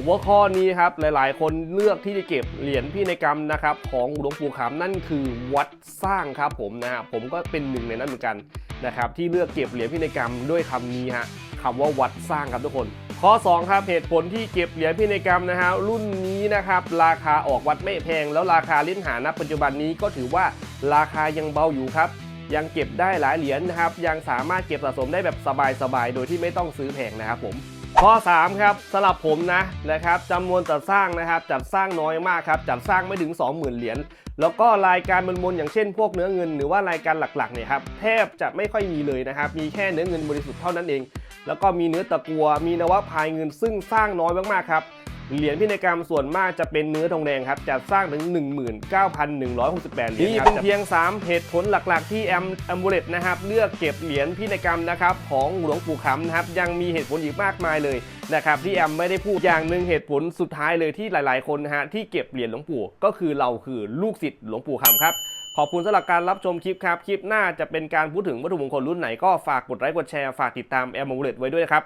ผมว่าข้อนี้ครับหลายๆ คนเลือกที่จะเก็บเหรียญพินัยกรรมนะครับของหลวงปู่ขำนั่นคือวัดสร้างครับผมนะฮะผมก็เป็นหนึ่งในนั้นเหมือนกันนะครับที่เลือกเก็บเหรียญพินัยกรรมด้วยคำนี้ฮะคำว่าวัดสร้างครับทุกคน ข้อ 2 ครับเหตุผลที่เก็บเหรียญพินัยกรรมนะฮะรุ่นนี้นะครับราคาออกวัดไม่แพง แล้วราคาเล่นหาณปัจจุบันนี้ก็ถือว่าราคายังเบาอยู่ครับยังเก็บได้หลายเหรียญนะครับ ยังสามารถเก็บสะสมได้แบบสบายๆ โดยที่ไม่ต้องซื้อแพงนะครับผม ข้อ 3 ครับสำหรับผมนะนะครับจำนวนจัดสร้างนะครับจัดสร้างน้อยมากครับจัดสร้างไม่ถึง 20,000 เหรียญแล้วก็รายการมนๆอย่างเช่นพวกเนื้อเงิน หรือว่ารายการหลักๆเนี่ยครับแทบจะไม่ค่อยมีเลยนะครับ มีแค่เนื้อเงินบริสุทธิ์เท่านั้นเอง แล้วก็มีเนื้อตะกัวมีนวพายเงินซึ่งสร้างน้อยมากๆครับ เหรียญพินัยกรรมส่วนมากจะเป็นเนื้อทองแดงครับจัดสร้างถึง 19,168 เหรียญนี่เป็นเพียง 3 เหตุผลหลักๆ ที่แอมแอมบูเลตนะครับเลือกเก็บเหรียญพินัยกรรมนะครับของหลวงปู่ขำนะครับยังมีเหตุผลอีกมากมายเลยนะครับที่แอมไม่ได้พูดอย่างหนึ่งเหตุผลสุดท้ายเลยที่หลายๆคนนะฮะที่เก็บเหรียญหลวงปู่ ก็คือเราคือลูกศิษย์หลวงปู่ขำครับขอบคุณสำหรับการรับชมคลิปครับ คลิปหน้าจะเป็นการพูดถึงวัตถุมงคลรุ่นไหนก็ฝากกดไลค์กดแชร์ ฝากติดตามแอมบูเลตไว้ด้วยครับ